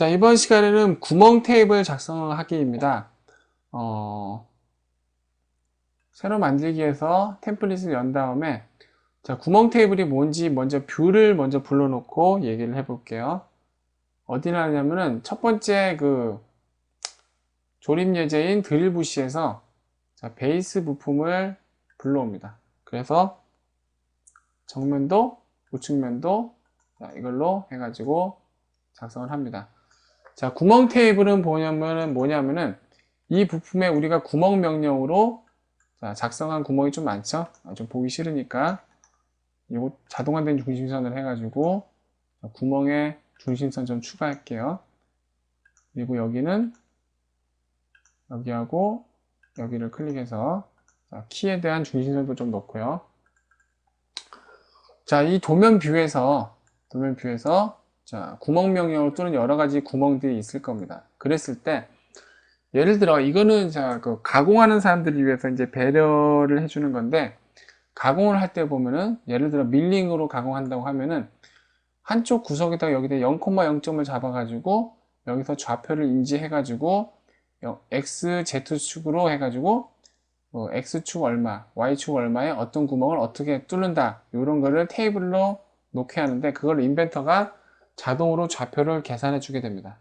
자, 이번 시간에는 구멍 테이블 작성하기입니다. 어, 새로 만들기에서 템플릿을 연 다음에 자, 구멍 테이블이 뭔지 먼저 뷰를 먼저 불러놓고 얘기를 해볼게요. 어디 나냐면은 첫 번째 그 조립 예제인 드릴 부시에서 자, 베이스 부품을 불러옵니다. 그래서 정면도 우측면도 자, 이걸로 해가지고 작성을 합니다. 자, 구멍 테이블은 뭐냐면은 뭐냐면은 이 부품에 우리가 구멍 명령으로 자, 작성한 구멍이 좀 많죠? 아, 좀 보기 싫으니까 이거 자동화된 중심선을 해가지고 구멍에 중심선 좀 추가할게요. 그리고 여기는 여기하고 여기를 클릭해서 자, 키에 대한 중심선도 좀 넣고요. 자, 이 도면 뷰에서 도면 뷰에서 자, 구멍 명령으로 뚫는 여러 가지 구멍들이 있을 겁니다. 그랬을 때 예를 들어 이거는 자, 그 가공하는 사람들을 위해서 이제 배려를 해주는 건데 가공을 할 때 보면은 예를 들어 밀링으로 가공한다고 하면은 한쪽 구석에다가 여기다 0,0점을 잡아가지고 여기서 좌표를 인지해가지고 x, z축으로 해가지고 뭐 x축 얼마, y축 얼마에 어떤 구멍을 어떻게 뚫는다 이런 거를 테이블로 놓게 하는데 그걸 인벤터가 자동으로 좌표를 계산해 주게 됩니다.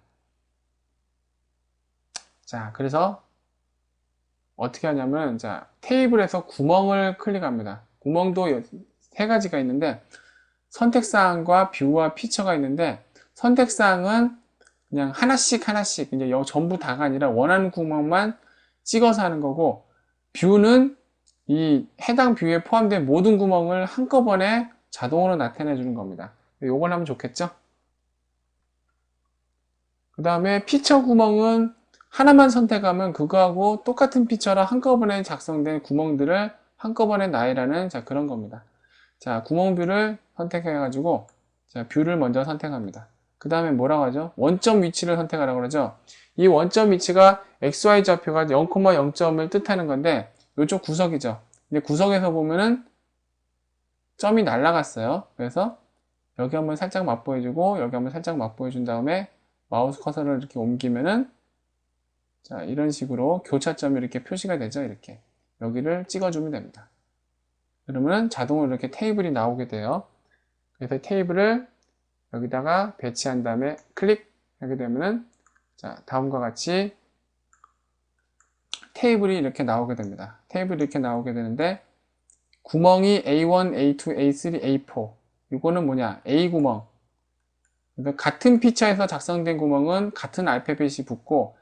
자, 그래서 어떻게 하냐면 자, 테이블에서 구멍을 클릭합니다. 구멍도 세 가지가 있는데 선택사항과 뷰와 피처가 있는데 선택사항은 그냥 하나씩 하나씩 이제 전부 다가 아니라 원하는 구멍만 찍어서 하는 거고 뷰는 이 해당 뷰에 포함된 모든 구멍을 한꺼번에 자동으로 나타내 주는 겁니다. 요걸 하면 좋겠죠? 그 다음에 피처 구멍은 하나만 선택하면 그거하고 똑같은 피처라 한꺼번에 작성된 구멍들을 한꺼번에 나열하는 자 그런 겁니다. 자 구멍 뷰를 선택해 가지고 자 뷰를 먼저 선택합니다. 그 다음에 뭐라고 하죠? 원점 위치를 선택하라고 그러죠. 이 원점 위치가 XY 좌표가 0,0점을 뜻하는 건데 이쪽 구석이죠. 근데 구석에서 보면은 점이 날라갔어요. 그래서 여기 한번 살짝 맛보여주고 여기 한번 살짝 맛보여준 다음에 마우스 커서를 이렇게 옮기면은 자 이런 식으로 교차점이 이렇게 표시가 되죠. 이렇게 여기를 찍어주면 됩니다. 그러면 자동으로 이렇게 테이블이 나오게 돼요. 그래서 테이블을 여기다가 배치한 다음에 클릭 하게 되면은 자 다음과 같이 테이블이 이렇게 나오게 됩니다. 테이블이 이렇게 나오게 되는데 구멍이 A1, A2, A3, A4 이거는 뭐냐 A 구멍 그러니까 같은 피처에서 작성된 구멍은 같은 알파벳이 붙고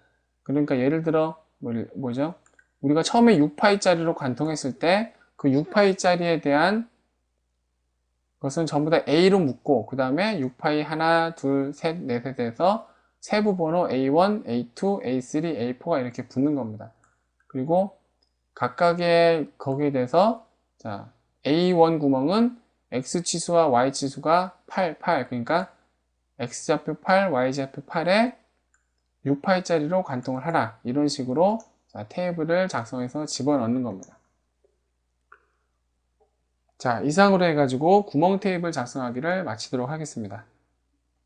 그러니까 예를 들어 뭐, 뭐죠 우리가 처음에 6파이짜리로 관통했을 때 그 6파이짜리에 대한 것은 전부 다 A로 묶고 그 다음에 6파이 하나, 둘, 셋, 넷에 대해서 세부 번호 A1, A2, A3, A4가 이렇게 붙는 겁니다. 그리고 각각의 거기에 대해서 자 A1 구멍은 X 치수와 Y 치수가 8, 8 그러니까 X좌표 8, Y좌표 8에 6파이짜리로 관통을 하라 이런 식으로 자, 테이블을 작성해서 집어넣는 겁니다. 자 이상으로 해가지고 구멍 테이블 작성하기를 마치도록 하겠습니다.